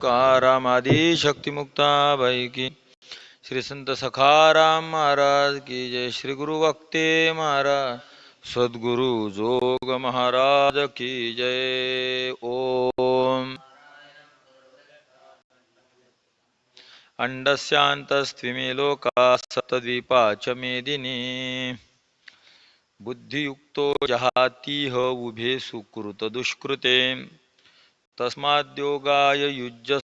तुकारामादी शक्तिमुक्ताबाई की। श्री संत सखाराम महाराज की जय। श्री गुरु वक्ते महाराज। सद्गुरु जोग महाराज की जय। ओम। अंडस्यांतस्त्विमे लोका सप्तद्वीपा च मेदिनी। बुद्धियुक्तो जहातीह उभे सुकृत दुष्कृते तस्माद्योगाय युज्य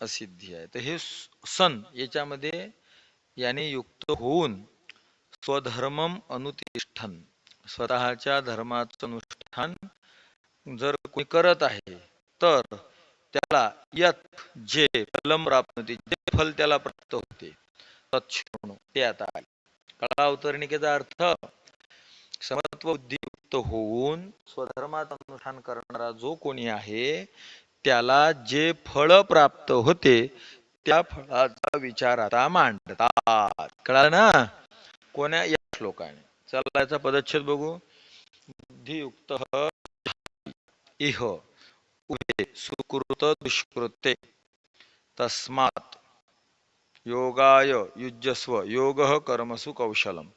असिद्धी आहे तर हे सन याच्यामध्ये याने युक्त होऊन स्वधर्मम अनुतिष्ठन स्वतःच्या धर्माचं अनुष्ठान जर कोणी करत आहे तर त्याला यत जे फलम प्राप्त होते जे फल त्याला प्राप्त होते तत्ण ते आता आले. कळा अवतरणिकेचा अर्थ समत्व बुद्धियुक्त होऊन स्वधर्मात अनुष्ठान करणारा जो कोणी आहे त्याला जे फळ प्राप्त होते त्या फळाचा विचार आता मांडतात. कळालं ना? कोण्या या श्लोकाने. चला याचा पदच्छेद बघू. बुद्धियुक्त इह उभे सुकृत दुष्कृते तस्मात योगाय युजस्व योग कर्मसु कौशलम.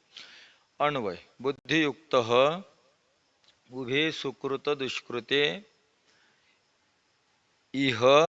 अन्वय बुद्धियुक्त उभे सुकृत दुष्कृते इह अं,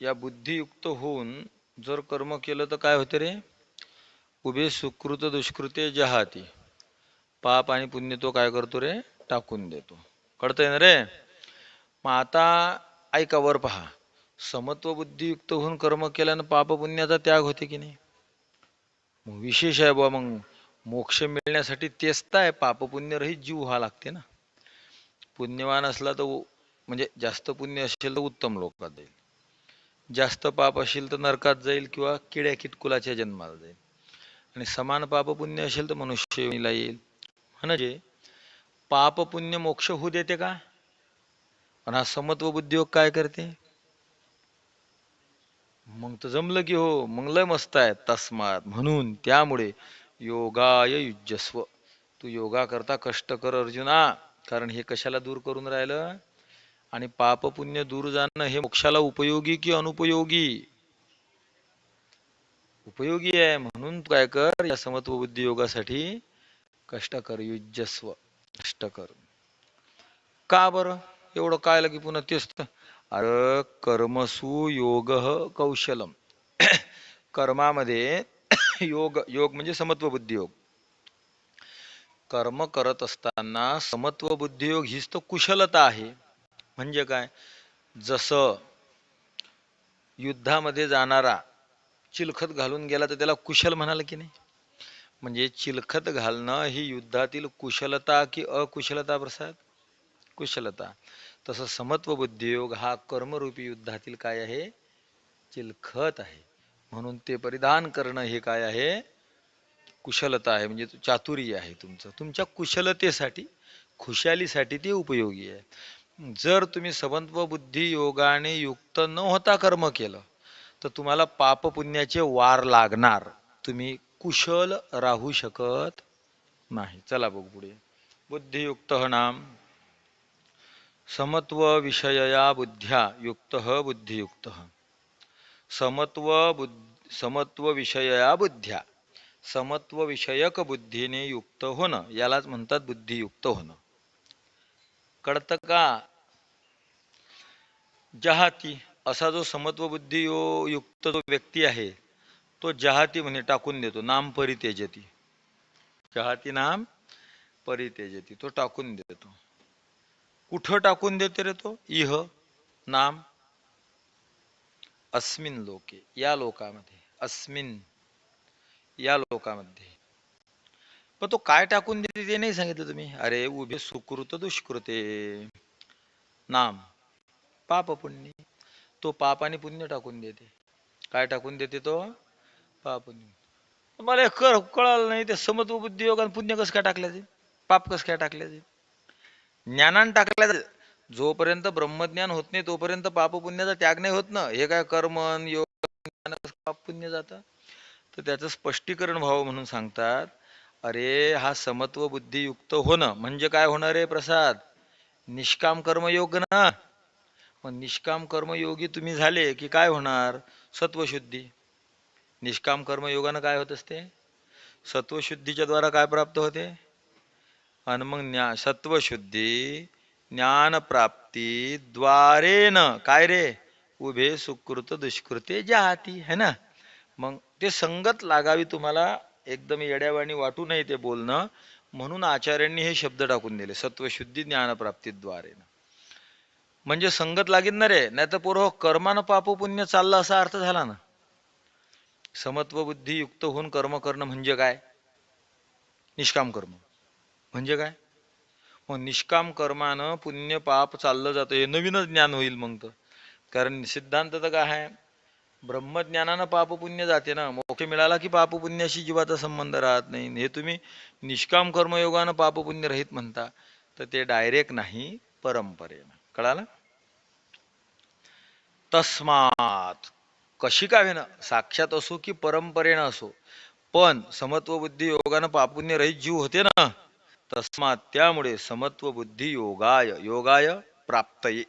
या बुद्धियुक्त होऊन जर कर्म केलं तर काय होते रे? उभे सुकृत दुष्कृते जहाती. पाप आणि पुण्य तो काय करतो रे? टाकून देतो. कळतंय ना रे? मग आता ऐका वर पहा. समत्व बुद्धियुक्त होऊन कर्म केल्यानं पाप पुण्याचा त्याग होते की नाही? मग विशेष आहे बुवा मग मोक्ष मिळण्यासाठी तेच तर आहे. पाप पुण्यरहित जीव व्हा लागते ना. पुण्यवान असला तर म्हणजे जास्त पुण्य असेल तर उत्तम लोकात जाईल. जास्त पाप असेल तर नरकात जाईल किंवा किड्या किटकुलाच्या जन्माला जाईल. आणि समान पाप पुण्य असेल तर मनुष्य येईल. म्हणजे पाप पुण्य मोक्ष होऊ देते का? पण हा समत्व बुद्धियोग काय करते? मग तर जमलं की हो मग लय मस्त आहे तस्मात. म्हणून त्यामुळे योगाय युजस्व तू योगा करता कष्ट कर अर्जुना. कारण हे कशाला दूर करून राहिलं? आणि पाप पुण्य दूर जाणं हे मोक्षाला उपयोगी की अनुपयोगी? उपयोगी आहे. म्हणून तू काय कर या समत्व बुद्धी योगासाठी कष्ट कर युजस्व कष्ट कर का बरं? एवढं काय लगे पुन्हा तेच अरे कर्मसु योग कौशलम. कर्मामध्ये योग योग म्हणजे समत्व बुद्धियोग कर्म करत असताना समत्व बुद्धियोग हीच तर कुशलता आहे. म्हणजे काय? जसं युद्धामध्ये जाणारा चिलखत घालून गेला तर त्याला कुशल म्हणाल की नाही? म्हणजे चिलखत घालणं ही युद्धातील कुशलता की अकुशलता प्रसाद कुशलता. तसं समत्व बुद्धियोग हा कर्मरूपी युद्धातील काय आहे? चिलखत आहे. म्हणून ते परिधान करणं हे काय आहे? कुशलता आहे म्हणजे चातुर्य आहे तुमचं. तुमच्या कुशलतेसाठी खुशालीसाठी ते उपयोगी आहे. जर तुम्ही समत्व बुद्धी योगाने युक्त न होता कर्म केलं तर तुम्हाला पाप पुण्याचे वार लागणार. तुम्ही कुशल राहू शकत नाही. चला बघ पुढे. बुद्धियुक्त नाम. समत्व विषयया बुद्ध्या युक्त बुद्धियुक्त समत्व बुद्ध समत्व विषयया बुद्ध्या. समत्व विषयक बुद्धीने युक्त होणं यालाच म्हणतात बुद्धियुक्त होणं. कळतं का? जहाती असा जो समत्व बुद्धी यो- युक्त जो व्यक्ती आहे तो जहाती म्हणजे टाकून देतो नाम परितेजती. जहाती नाम परितेजती तो टाकून देतो. कुठं टाकून देते रे तो? इह नाम अस्मिन लोके या लोकामध्ये अस्मिन या लोकामध्ये. पण तो काय टाकून देते ते नाही सांगितलं तुम्ही? अरे उभे सुकृत दुष्कृते. नाम. पाप पुण्य. तो पाप आणि पुण्य टाकून देते. काय टाकून देते तो? पाप पुण्य. मला कर कळालं नाही. ते समत्व बुद्धियोग आणि पुण्य कसं काय टाकल्याचे पाप कसं काय टाकल्याचे ज्ञानान टाकल्या जोपर्यंत ब्रह्मज्ञान होत नाही तोपर्यंत पाप पुण्याचा त्याग नाही होत ना. हे काय कर्मन योग पाप पुण्य जातं? तर त्याचं स्पष्टीकरण व्हावं म्हणून सांगतात अरे हा समत्व बुद्धियुक्त होणं म्हणजे काय होणार आहे प्रसाद? निष्काम कर्मयोग ना. मग निष्काम कर्मयोगी तुम्ही झाले की काय होणार? सत्वशुद्धी. निष्काम कर्मयोगानं काय होत असते? सत्वशुद्धीच्या द्वारा काय प्राप्त होते? आणि मग ज्ञा सत्वशुद्धी ज्ञानप्राप्ती न काय रे? उभे सुकृत दुष्कृते जाती है ना? मग ते संगत लागावी तुम्हाला एकदम येड्यावाणी वाटू नये ते बोलणं. म्हणून आचार्यांनी हे शब्द टाकून दिले सत्वशुद्धी ज्ञानप्राप्तीद्वारे. म्हणजे संगत लागेल ना रे नाही तर पोरं हो, कर्मानं पाप पुण्य चाललं असा अर्थ झाला ना. समत्व बुद्धी युक्त होऊन कर्म करणं म्हणजे काय? निष्काम कर्म. म्हणजे काय? मग निष्काम कर्मानं पुण्य पाप चाललं जातं हे नवीनच ज्ञान होईल मग तर. कारण सिद्धांत तर काय आहे? ब्रह्मज्ञानानं पाप पुण्य जाते ना. मोक्ष मिळाला की पापपुण्याशी जीवाचा संबंध राहत नाही. हे तुम्ही निष्काम कर्मयोगानं पाप पुण्य रहित म्हणता तर ते डायरेक्ट नाही परंपरेनं. कळालं? तस्मात. कशी का होईना साक्षात असो की परंपरेनं असो. पण समत्व बुद्धी योगानं पापुण्य रहित जीव होते ना. तस्मात त्यामुळे समत्व बुद्धी योगाय योगाय प्राप्तये.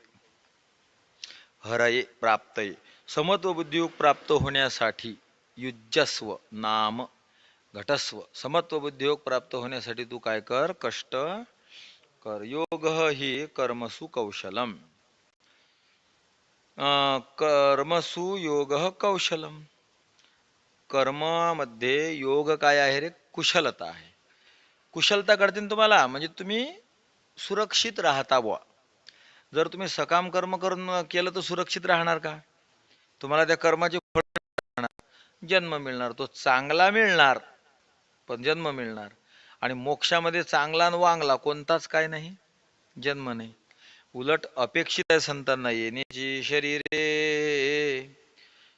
हरये प्राप्तये. समत्व बुद्धियोग प्राप्त होण्यासाठी युजस्व नाम, घटस्व. समत्व बुद्धियोग प्राप्त होण्यासाठी तू काय कर? कष्ट कर. योग ही कर्मसु कौशलम. कर्मसु योग कौशलम. कर्मामध्ये योग काय आहे रे? कुशलता आहे. कुशलता कळते ना तुम्हाला? म्हणजे तुम्ही सुरक्षित राहता बुवा. जर तुम्ही सकाम कर्म तर सुरक्षित राहणार का? तुम्हाला त्या कर्माचे फळ जन्म मिळणार तो चांगला मिळणार पण जन्म मिळणार. आणि मोक्षामध्ये चांगला आणि वांगला कोणताच काय नाही जन्म नाही. उलट अपेक्षित आहे संतांना येण्याची शरीरे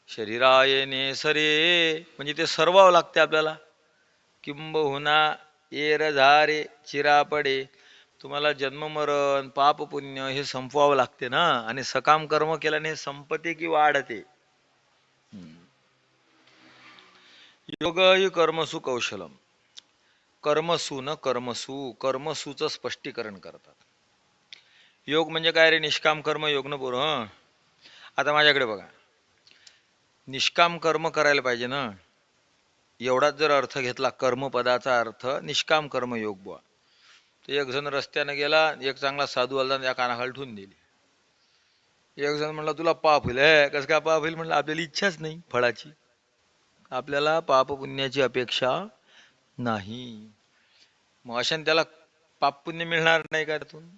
शरीरा येणे सरे. म्हणजे ते सर्वावं लागते आपल्याला. किंबहुना येर झारे चिरा पडे तुम्हाला जन्म मरण पाप पुण्य हे संपवावं लागते ना? आणि सकाम कर्म केल्याने संपते की वाढते योग कर्मसु कौशलम. कर्मसु न कर्मसु कर्मसूचं स्पष्टीकरण करतात. योग म्हणजे काय रे? निष्काम कर्म योग न बोर आता माझ्याकडे बघा. निष्काम कर्म करायला पाहिजे ना? एवढाच जर अर्थ घेतला कर्मपदाचा अर्थ निष्काम कर्म योग बुवा. तर एक जण रस्त्यानं गेला एक चांगला साधू आला त्या कानाखाली ठेवून दिली. एक जण म्हणला तुला पाप होईल. "हे, कसं काय पाप होईल? म्हणलं आपल्याला इच्छाच नाही फळाची. आपल्याला पाप पुण्याची अपेक्षा नाही. मग अशाने त्याला पाप पुण्य मिळणार नाही का त्यातून?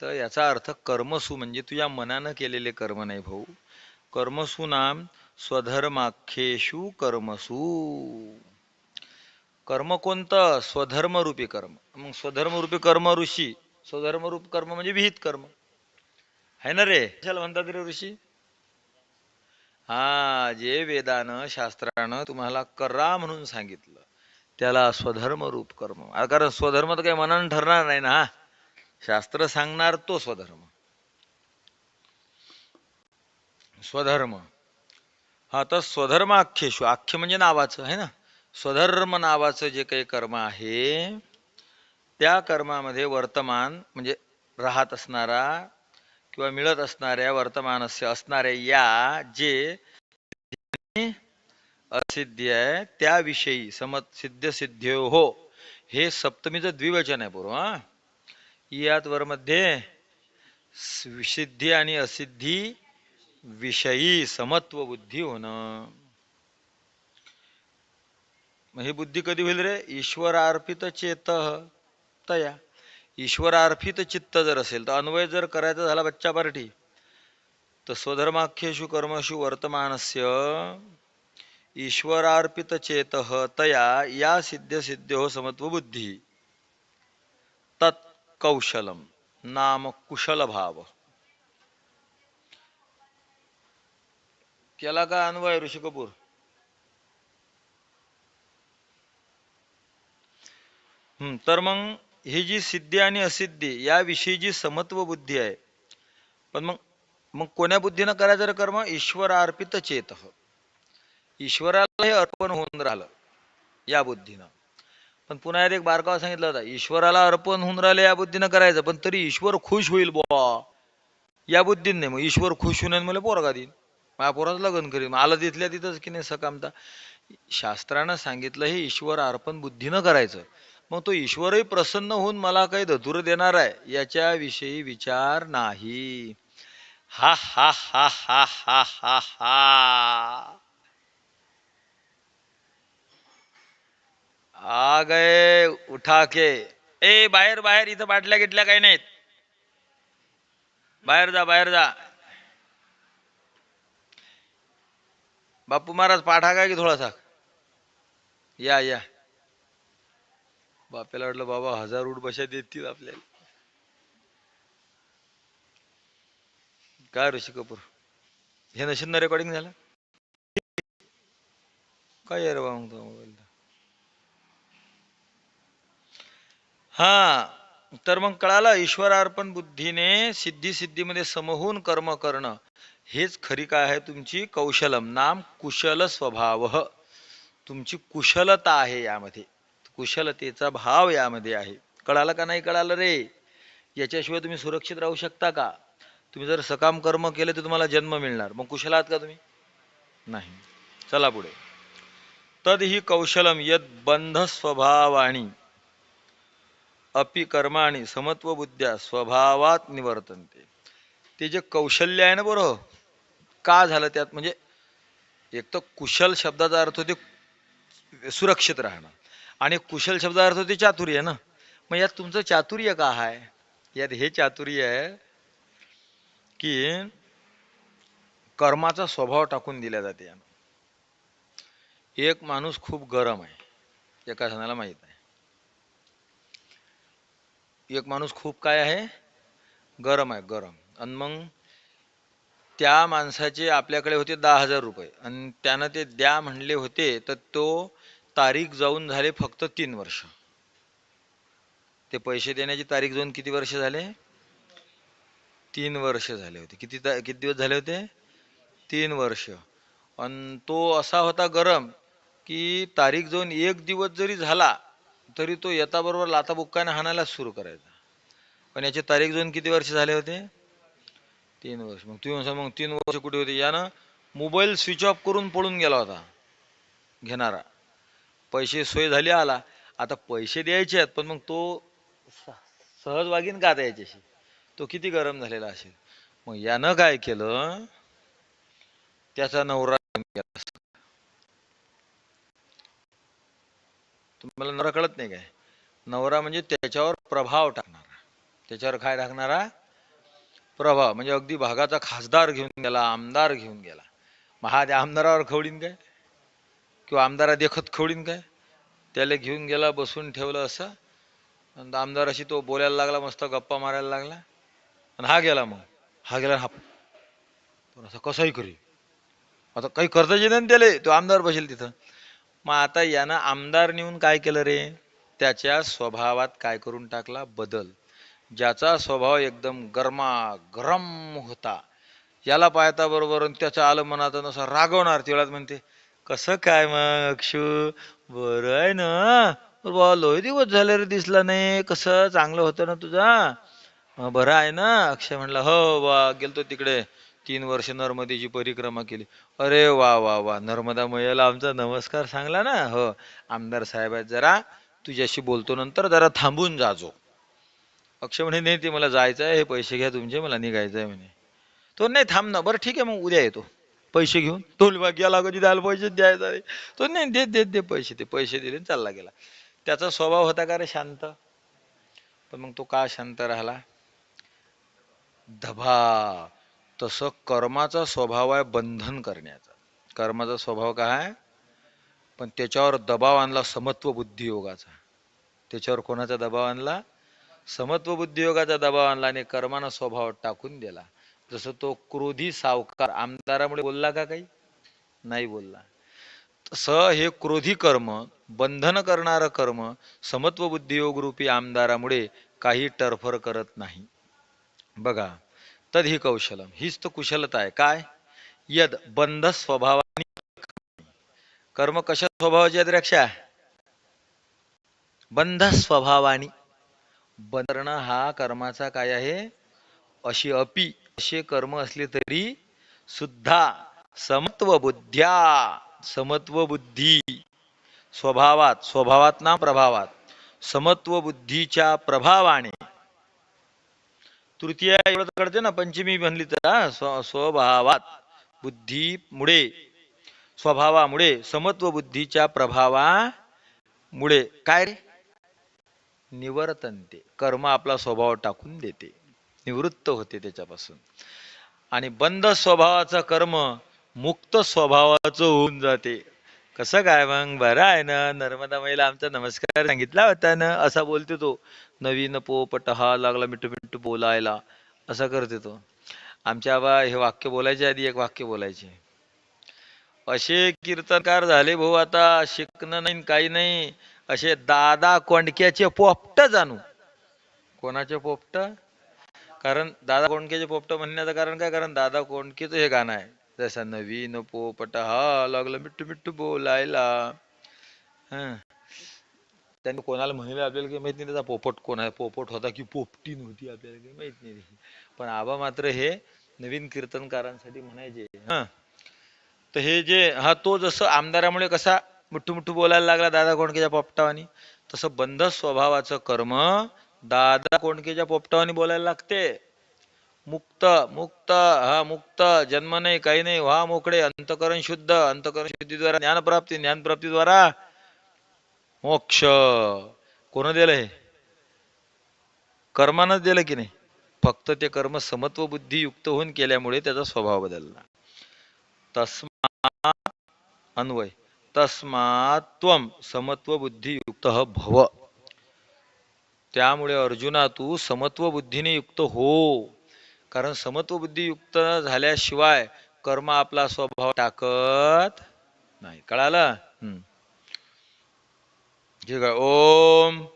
तर याचा अर्थ कर्मसू म्हणजे तुझ्या मनानं केलेले कर्म नाही भाऊ. कर्मसू नाम स्वधर्माख्येषु कर्मसू. कर्म कोणतं? स्वधर्मरूपी कर्म. मग स्वधर्मरूपी कर्म ऋषी. स्वधर्मरूप कर्म म्हणजे विहित कर्म. आहे ना रे? कशाला म्हणतात रे ऋषी? हा जे वेदानं शास्त्रानं तुम्हाला करा म्हणून सांगितलं. त्याला स्वधर्मरूप कर्म. कारण स्वधर्म तर काही मनानं ठरणार नाही ना. शास्त्र सांगणार तो स्वधर्म. स्वधर्म. हा तर स्वधर्म आख्येशु आख्य म्हणजे नावाचं आहे ना? स्वधर्म नावाचं जे काही कर्म आहे त्या कर्मामध्ये वर्तमान म्हणजे राहत असणारा किंवा मिळत असणाऱ्या वर्तमानस्य असणाऱ्या या जे असिद्धी आहे त्याविषयी समत सिद्ध सिद्ध्यो हो हे सप्तमीचं द्विवचन आहे पूर्व यात वरमध्ये सिद्धी आणि असिद्धी विषयी समत्व बुद्धी होणं. मग ही बुद्धी कधी होईल रे? ईश्वरार्पित चेत तया. ईश्वरार्पित चित्त जर असेल तर अन्वय जर करायचा झाला बच्चा पार्टी तर स्वधर्माख्येषु कर्मषु वर्तमानस्य ईश्वरार्पित चेत तया या सिद्ध सिद्ध्यो समत्व बुद्धी. तत् कौशलम नाम कुशल भाव. केला का अन्वय ऋषी कपूर? तर मग ही जी सिद्धी आणि असिद्धी याविषयी जी समत्व बुद्धी आहे पण मग मग कोण्या बुद्धीनं करायचं रे कर्म? ईश्वरार्पित चेत. ईश्वराला हे अर्पण होऊन राहिलं या बुद्धीनं. पण पुन्हा एक बारकावा सांगितलं होता ईश्वराला अर्पण होऊन राहिलं या बुद्धीनं करायचं पण तरी ईश्वर खुश होईल बुवा. या बुद्धीने नाही मग ईश्वर खुश होऊन मला पोरगा देईन. माझ्या पोराचं लग्न करीन. मग आलं तिथल्या तिथंच की नाही सकामता. शास्त्रानं सांगितलं हे ईश्वर अर्पण बुद्धीनं करायचं. मग तो ईश्वरही प्रसन्न होऊन मला काही धतुर देणार आहे याच्याविषयी विचार नाही. हा हा हा हा हा हा हा. आ गए उठा के. ए बाहेर बाहेर इथं बाटल्या गिटल्या काही नाहीत. बाहेर जा बाहेर जा. बापू महाराज पाठा काय की थोडासा? या या. बापेला वाटलं बाबा हजार उठ बशा देतील आपल्याला. काय ऋषी कपूर? हे नशीब ना रेकॉर्डिंग झालं? काय आहे रे बा तो मोबाईल हा तर मग कळालं ईश्वरार्पण बुद्धीने सिद्धी सिद्धीमध्ये समहून कर्म करणं हेच खरी काय आहे तुमची कौशलम नाम कुशल स्वभाव. तुमची कुशलता आहे यामध्ये. कुशलतेचा भाव यामध्ये आहे. कळालं का नाही कळालं रे? याच्याशिवाय तुम्ही सुरक्षित राहू शकता का? तुम्ही जर सकाम कर्म केले तर तुम्हाला जन्म मिळणार. मग कुशल आहात का तुम्ही? नाही. चला पुढे. तद ही कौशलम यद बंध स्वभावानी अपि कर्माणी समत्व बुद्ध्या स्वभावात निवर्तनते. ते जे कौशल्य आहे ना बरं का झालं त्यात? म्हणजे एक तर कुशल शब्दाचा अर्थ होते सुरक्षित राहणं. आणि कुशल शब्दाचा अर्थ होते चातुर्य ना. मग यात तुमचं चातुर्य का आहे यात हे चातुर्य आहे की कर्माचा स्वभाव टाकून दिला जाते एक माणूस खूप गरम आहे. एका जणाला माहीत आहे. एक माणूस खूप काय आहे? गरम आहे गरम. आणि मग त्या माणसाचे आपल्याकडे होते दहा हजार रुपये. आणि त्यानं ते द्या म्हणले होते तर तो तारीख जाऊन झाले फक्त तीन वर्ष. ते पैसे देण्याची तारीख जाऊन किती वर्ष झाले? तीन वर्ष झाले होते. किती ता- किती दिवस झाले होते? तीन वर्ष. आणि तो असा होता गरम की तारीख जाऊन एक दिवस जरी झाला तरी तो येताबरोबर लाताबुक्काने लाता हाणायला सुरू करायचा. पण याची तारीख जाऊन किती वर्ष झाले होते? तीन वर्ष. मग तुम्ही मग तीन वर्ष कुठे होते? यानं मोबाईल स्विच ऑफ करून पळून गेला होता. घेणारा. पैसे सोय झाली आला. आता पैसे द्यायचे आहेत पण मग तो सहज वागीन का आता याच्याशी? तो किती गरम झालेला असेल? मग यानं काय केलं? त्याचा नवरा तुम्हाला नवरा कळत नाही काय? नवरा म्हणजे त्याच्यावर प्रभाव टाकणारा. त्याच्यावर काय टाकणारा? प्रभाव. म्हणजे अगदी भागाचा खासदार घेऊन गेला आमदार घेऊन गेला. मग हा त्या आमदारावर खवडीन काय? किंवा आमदारा देखत खवडीन काय? त्याला घेऊन गेला बसून ठेवलं असं. आणि आमदाराशी तो बोलायला लागला मस्त गप्पा मारायला लागला. आणि हा गेला मग. हा गेला हा पण असं कसंही करी. आता काही करता येत नाही त्याला. तो आमदार बसेल तिथं. मग आता यानं आमदार नेऊन काय केलं रे? त्याच्या स्वभावात काय करून टाकला? बदल. ज्याचा स्वभाव एकदम गरमा गरम होता. याला पाहता बरोबर आणि आलं मनात नसा रागवणार तेवढ्यात म्हणते. कसं काय मग अक्षू? बरं आहे ना. बा लोय दिवस झाले रे दिसला नाही. कसं चांगलं होतं ना तुझा बरं आहे ना अक्षय म्हणला हो वा गेलतो तिकडे. तीन वर्ष नर्मदेची परिक्रमा केली. अरे वा वा वा. नर्मदा मैयाला आमचा नमस्कार सांगला ना. हो आमदार साहेब आहेत जरा. तुझ्याशी बोलतो नंतर जरा थांबून जाजो. अक्षय म्हणे नाही ते मला जायचं आहे हे पैसे घ्या तुमचे. मला निघायचं आहे म्हणे. तो नाही थांब ना. बरं ठीक आहे. मग उद्या येतो. पैसे घेऊन टोल गेला कधी द्यायला पैसे द्यायचा तो नाही देत देत दे पैसे ते पैसे दिले चालला गेला. त्याचा स्वभाव होता का रे शांत? पण मग तो का शांत राहिला? धबा. तसं कर्माचा स्वभाव आहे बंधन करण्याचा. कर्माचा स्वभाव काय आहे? पण त्याच्यावर दबाव आणला समत्व बुद्धी योगाचा. त्याच्यावर कोणाचा दबाव आणला? समत्व बुद्धियोगाचा दबाव आणला आणि कर्मानं स्वभाव टाकून दिला. जसं तो क्रोधी सावकार आमदारामुळे बोलला का काही? नाही बोलला. तसं हे क्रोधी कर्म बंधन करणारं कर्म समत्व बुद्धियोग रूपी आमदारामुळे काही टरफर करत नाही. बघा तद ही कौशलम. हीच तर कुशलता आहे. काय? यद बंध स्वभावाने कर्म कशा स्वभावाची अध्यक्षा बंध स्वभावाने. बंधन हा कर्माचा काय आहे? अशी अपी असे कर्म असले तरी सुद्धा समत्व बुद्ध्या समत्व बुद्धी स्वभावात स्वभावात ना प्रभावात समत्व बुद्धीच्या प्रभावाने. तृतीय एवढं कळते ना पंचमी म्हणली तर स्वभावात बुद्धीमुळे स्वभावामुळे समत्व बुद्धीच्या प्रभावामुळे. काय रे? निवर्तनते कर्म आपला स्वभाव टाकून देते. निवृत्त होते त्याच्यापासून. आणि बंद स्वभावाचं कर्म मुक्त स्वभावाचं होऊन जाते. कसं काय मग? बरं आहे ना. नर्मदा महिला आमचा नमस्कार सांगितला होता ना. असा बोलते तो. नवीन पोपट हा लागला मिठू मिठू बोलायला. असा करते तो. आमच्या आबा हे वाक्य बोलायचे आधी एक वाक्य बोलायचे. असे कीर्तनकार झाले भाऊ आता. शिकणं नाही काही नाही. असे दादा कोंडक्याचे पोपट जाणू. कोणाचे पोपट? कारण दादा कोंडकेचे पोपट म्हणण्याचं कारण काय? कारण दादा कोंडकेचं हे गाणं आहे. जसा नवीन पोपट हा लागलं मिठ्ठू मिठ्ठू बोलायला. हं. त्यांनी कोणाला म्हणले आपल्याला काही माहीत नाही त्याचा पोपट कोण आहे? पोपट होता की पोपटी नव्हती आपल्याला काही माहीत नाही. पण आबा मात्र हे नवीन कीर्तनकारांसाठी म्हणायचे. हा. तर हे जे हा तो जसं आमदारामुळे कसा मुठ्ठू मुठ्ठू बोलायला लागला दादा कोंडकेच्या पोपटावानी तसं बंद स्वभावाचं कर्म दादा कोंडकेच्या पोपटावानी बोलायला लागते. मुक्त मुक्त हा मुक्त जन्म नाही काही नाही व्हा मोकळे अंतकरण शुद्ध अंतकरण शुद्धीद्वारा ज्ञानप्राप्ती ज्ञानप्राप्तीद्वारा मोक्ष. कोण दिलंय कर्मानंच दिलं की नाही? फक्त ते कर्म समत्व बुद्धी युक्त होऊन केल्यामुळे त्याचा स्वभाव बदलला. तस्मा अन्वय. तस्मात्व समत्व बुद्धी युक्त भव. त्यामुळे अर्जुना तू समत्व बुद्धीने युक्त हो. कारण समत्व बुद्धी युक्त झाल्याशिवाय कर्म आपला स्वभाव टाकत नाही. कळालं? हम्म. ठीक आहे ओम.